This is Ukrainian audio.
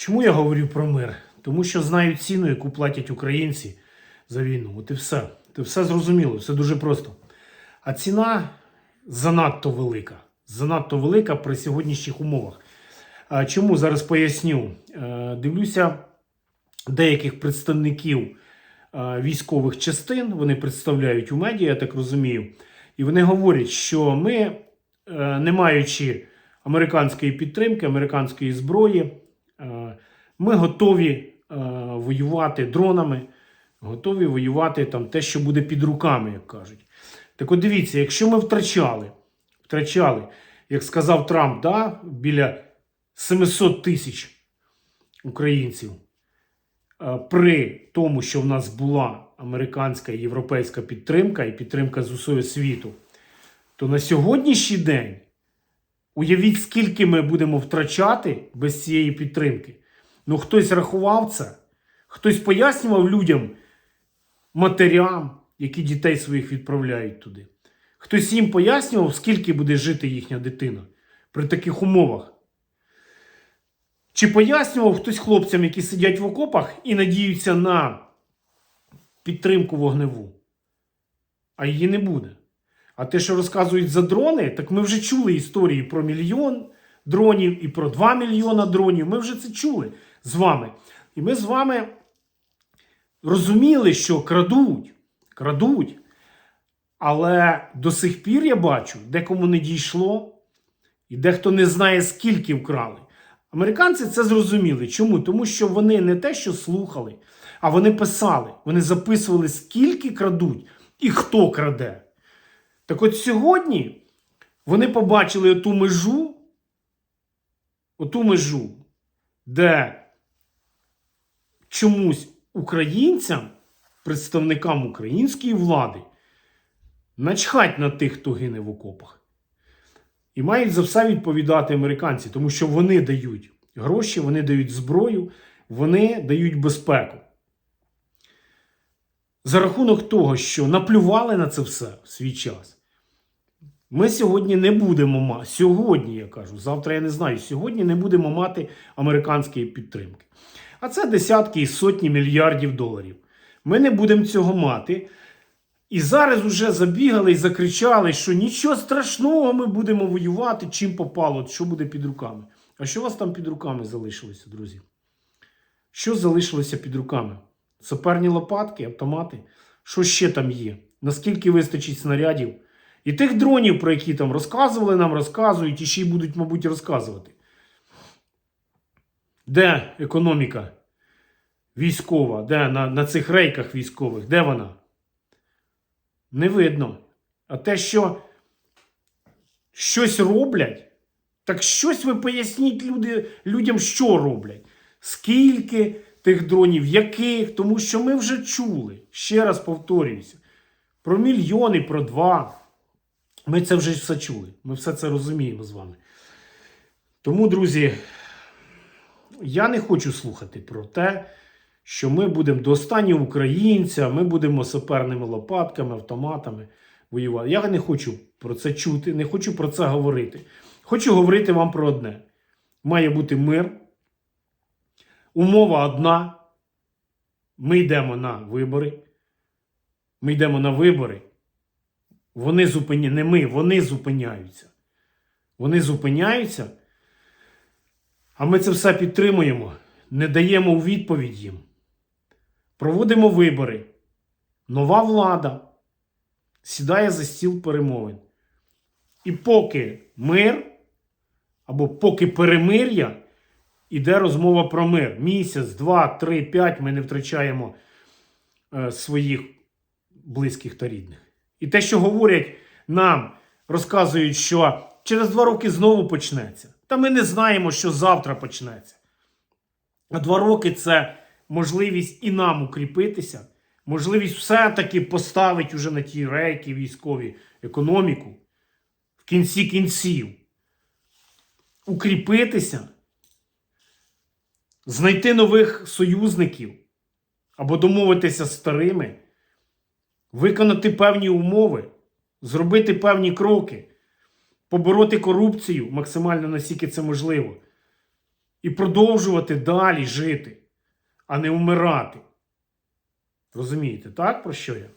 Чому я говорю про мир? Тому що знаю ціну, яку платять українці за війну. От і все. Це все зрозуміло, все дуже просто. А ціна занадто велика. Занадто велика при сьогоднішніх умовах. Чому зараз поясню? Е, Дивлюся деяких представників е, військових частин, вони представляють у медіа, я так розумію, і вони говорять, що ми, е, не маючи американської підтримки, американської зброї, ми готові е, воювати дронами, готові воювати там те, що буде під руками, як кажуть. Так от дивіться, якщо ми втрачали, втрачали, як сказав Трамп, да, біля 700 тисяч українців е, при тому, що в нас була американська і європейська підтримка і підтримка з усього світу, то на сьогоднішній день уявіть, скільки ми будемо втрачати без цієї підтримки. Ну, хтось рахував це, хтось пояснював людям, матерям, які дітей своїх відправляють туди. Хтось їм пояснював, скільки буде жити їхня дитина при таких умовах. Чи пояснював хтось хлопцям, які сидять в окопах і надіються на підтримку вогневу? А її не буде. А те, що розказують за дрони, так ми вже чули історії про мільйон дронів і про 2 мільйона дронів. Ми вже це чули з вами. І ми з вами розуміли, що крадуть, крадуть. Але до сих пір я бачу, декому не дійшло, і дехто не знає, скільки вкрали. Американці це зрозуміли. Чому? Тому що вони не те, що слухали, а вони писали, вони записували, скільки крадуть і хто краде. Так от сьогодні вони побачили оту межу, оту межу, де чомусь українцям, представникам української влади, начхать на тих, хто гине в окопах. І мають за все відповідати американці, тому що вони дають гроші, вони дають зброю, вони дають безпеку. За рахунок того, що наплювали на це все в свій час, ми сьогодні не будемо мати, сьогодні я кажу, завтра я не знаю, сьогодні не будемо мати американської підтримки. А це десятки і сотні мільярдів доларів. Ми не будемо цього мати. І зараз вже забігали і закричали, що нічого страшного, ми будемо воювати, чим попало, що буде під руками. А що у вас там під руками залишилося, друзі? Що залишилося під руками? Саперні лопатки, автомати? Що ще там є? Наскільки вистачить снарядів? І тих дронів, про які там розказували, нам розказують і ще й будуть, мабуть, розказувати. Де економіка військова? Де на, на цих рейках військових? Де вона? Не видно. А те, що щось роблять, так щось ви поясніть люди, людям, що роблять. Скільки тих дронів, яких, тому що ми вже чули. Ще раз повторююся. Про мільйони, про два. Ми це вже все чули. Ми все це розуміємо з вами. Тому, друзі, я не хочу слухати про те, що ми будемо до останнього українця, ми будемо саперними лопатками, автоматами воювати. Я не хочу про це чути, не хочу про це говорити. Хочу говорити вам про одне: має бути мир. Умова одна. Ми йдемо на вибори. Ми йдемо на вибори. Вони зупиняються, не ми, вони зупиняються. Вони зупиняються. А ми це все підтримуємо, не даємо у відповідь їм. Проводимо вибори. Нова влада сідає за стіл перемовин. І поки мир, або поки перемир'я, іде розмова про мир. Місяць, два, три, п'ять ми не втрачаємо е, своїх близьких та рідних. І те, що говорять нам, розказують, що через два роки знову почнеться. Та ми не знаємо, що завтра почнеться. А два роки це можливість і нам укріпитися, можливість все-таки поставити уже на ті рейки військові економіку в кінці кінців. Укріпитися, знайти нових союзників або домовитися з старими, виконати певні умови, зробити певні кроки, побороти корупцію максимально наскільки це можливо. і продовжувати далі жити, а не вмирати. Розумієте, так про що я?